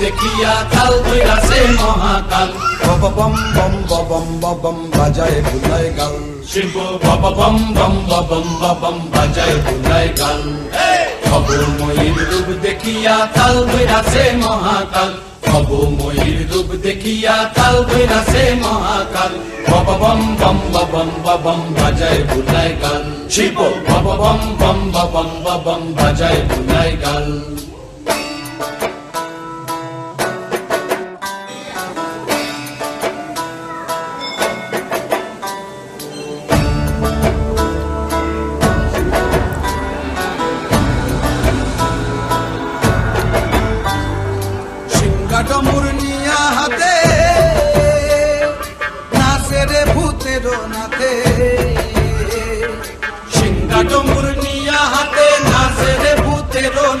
দেখিয়া কাল বৈরাসে মহাকাল বব বম বম বম বম বাজায় বুলায় গাল শিব বব বম বম বম বম বাজায় বুলায় গাল খবময়ীর রূপ দেখিয়া কাল বৈরাসে মহাকাল খবময়ীর রূপ দেখিয়া কাল বৈরাসে মহাকাল বব বম বম বম বম বাজায় বুলায় গাল শিব বব বম বম বম বম বাজায় বুলায় গাল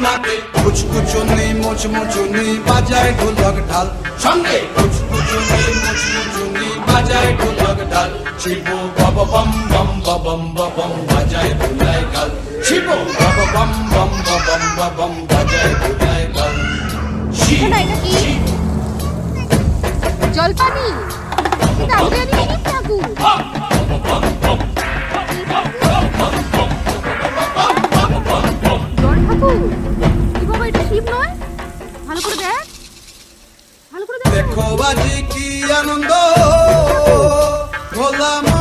নাতে কুচকুচুনি মুচমুচুনি বাজায় ঢোলক ঢাল। সঙ্গে কুচকুচুনি মুচমুচুনি বাজায় ঢোলক ঢাল। শিব বব বম বম বম বম বাজায় বুলায় গাল। শিব বব বম বম বম বম বাজায় বুলায় গাল। জলপানি? এটা আগুয়ানি ঠাকুর? কি বাবা এটা শিব নয়? ভালো করে দেখ। ভালো করে দেখ। দেখো বাজি কি আনন্দ ভোলা মনে।